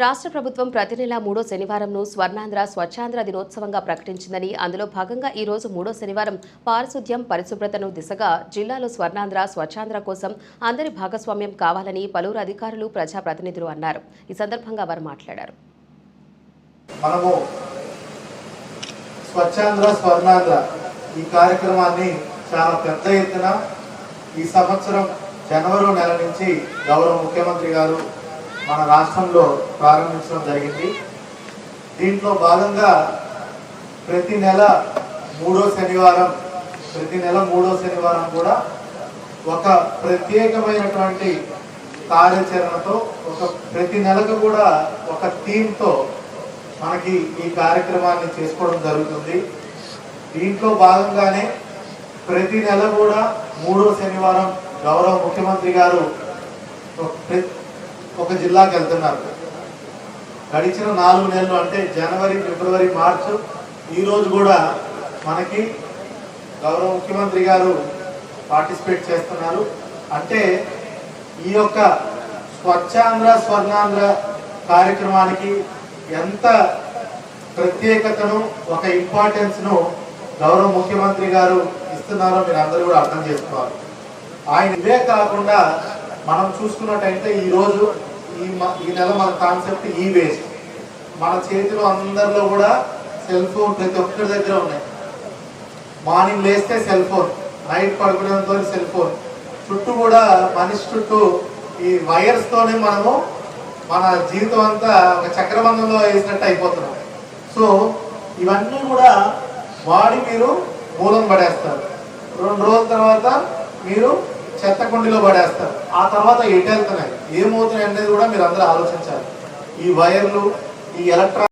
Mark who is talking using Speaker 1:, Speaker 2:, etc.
Speaker 1: రాష్ట్ర ప్రభుత్వం ప్రతి నెల మూడో శనివారంను స్వర్ణాంధ్ర స్వచ్ఛాంధ్ర దినోత్సవంగా ప్రకటించిందని అందులో భాగంగా ఈ రోజు మూడో శనివారం పారిశుద్ధ్యం పరిశుభ్రతను దిశగా జిల్లాలో స్వర్ణాంధ్ర స్వచ్ఛాంధ్ర కోసం అందరి భాగస్వామ్యం కావాలని పలువురు అధికారులు ప్రజాప్రతినిధులు అన్నారు. ఈ సందర్భంగా వారు మాట్లాడారు.
Speaker 2: మనము స్వచ్ఛాంధ్ర స్వర్ణాంధ్ర ఈ కార్యక్రమాన్ని చాలా పెద్ద ఎత్తున ఈ సంవత్సరం జనవరి నెల నుంచి గౌరవ ముఖ్యమంత్రి గారు మన రాష్ట్రంలో ప్రారంభించడం జరిగింది. దీంట్లో భాగంగా ప్రతి నెల మూడో శనివారం ప్రతి నెల మూడో శనివారం కూడా ఒక ప్రత్యేకమైనటువంటి కార్యాచరణతో ఒక ప్రతి నెలకు కూడా ఒక థీమ్తో మనకి ఈ కార్యక్రమాన్ని చేసుకోవడం జరుగుతుంది. దీంట్లో భాగంగానే ప్రతి నెల కూడా మూడో శనివారం గౌరవ ముఖ్యమంత్రి గారు ఒక జిల్లాకి వెళ్తున్నారు. గడిచిన నాలుగు నెలలు అంటే జనవరి ఫిబ్రవరి మార్చు ఈరోజు కూడా మనకి గౌరవ ముఖ్యమంత్రి గారు పార్టిసిపేట్ చేస్తున్నారు. అంటే ఈ యొక్క స్వచ్ఛాంధ్ర స్వర్ణాంధ్ర కార్యక్రమానికి ఎంత ప్రత్యేకతను ఒక ఇంపార్టెన్స్ను గౌరవ ముఖ్యమంత్రి గారు ఇస్తున్నారో మీరు అందరూ కూడా అర్థం చేసుకోవాలి. ఆయన ఇదే కాకుండా మనం చూసుకున్నట్టయితే ఈరోజు ఈ మ- ఈ నెల మన కాన్సెప్ట్ ఈ వేస్ట్. మన చేతిలో అందరిలో కూడా సెల్ ఫోన్ ప్రతి ఒక్కరి దగ్గర ఉన్నాయి. మార్నింగ్ లేస్తే సెల్ ఫోన్ నైట్ పడుకునేంత వరకు సెల్ ఫోన్. చుట్టూ కూడా మనిషి చుట్టూ ఈ వైర్స్తోనే మనము మన జీవితం అంతా ఒక చక్రబంధంలో వేసినట్టు అయిపోతున్నాం. సో ఇవన్నీ కూడా వాడి మీరు మూలం పడేస్తారు. రెండు రోజుల తర్వాత మీరు చెత్త కుండీలో పడేస్తారు. ఆ తర్వాత ఎటు వెళ్తున్నాయి ఏమవుతున్నాయి అనేది కూడా మీరు అందరూ ఆలోచించాలి. ఈ వైర్లు ఈ ఎలక్ట్రా